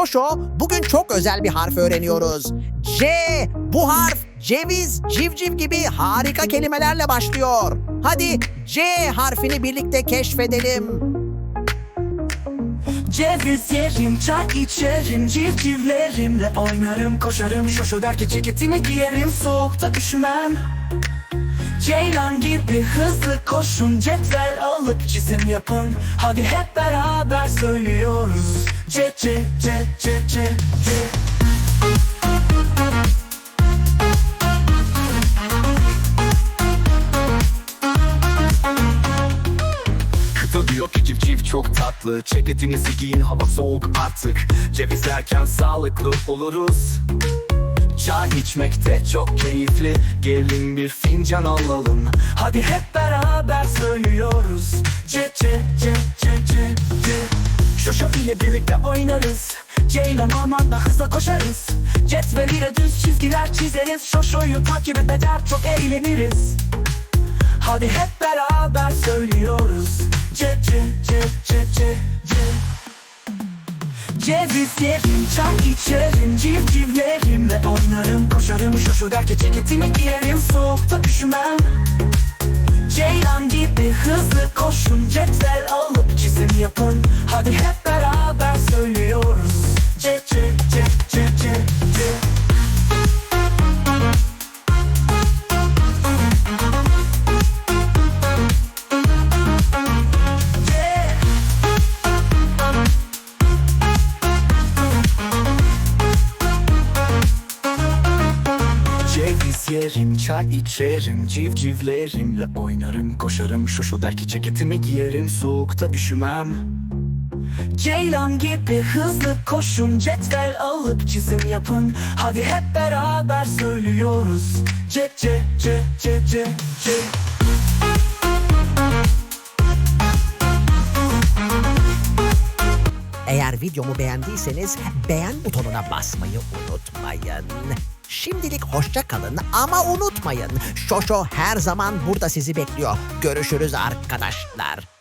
Şoşo. Bugün çok özel bir harf öğreniyoruz. C. Bu harf ceviz, civciv gibi harika kelimelerle başlıyor. Hadi C harfini birlikte keşfedelim. Ceviz yerim, çay içerim, civcivlerimle oynarım, koşarım, şoşo derken ceketimi giyerim, soğukta üşümem. Ceylan gibi hızlı koşun, cetvel alıp çizim yapın, hadi hep beraber söylüyoruz. Ce ce ce ce ce ce. Diyor ki civciv çok tatlı Ceketinizi giyin hava soğuk artık Ceviz yerken sağlıklı oluruz Çay içmekte çok keyifli. Gelin bir fincan alalım. Hadi hep beraber söylüyoruz Ce ce ce ce ce ce Şoşo ile birlikte oynarız. Ceylan ormanda hızla koşarız. Cetvel ile düz çizgiler çizeriz. Şoşo'yu takip eder çok eğleniriz. Hadi hep beraber söylüyoruz. Ce ce ce ce ce ce Ceviz yerim, çay içerim, civcivlerimle oynarım, koşarım, şoşo derken ceketimi giyerim, soğukta üşümem. Ceylan gibi hızlı koşun, cetvel alıp Ceviz yerim, çay içerim, civcivlerimle oynarım, koşarım, şoşo derki ceketimi giyerim, soğukta üşümem. Ceylan gibi hızlı koşun, cetvel alıp çizim yapın, hadi hep beraber söylüyoruz. Ce ce ce ce ce ce. Eğer videomu beğendiyseniz beğen butonuna basmayı unutmayın. Şimdilik hoşça kalın ama unutmayın. Şoşo her zaman burada sizi bekliyor. Görüşürüz arkadaşlar.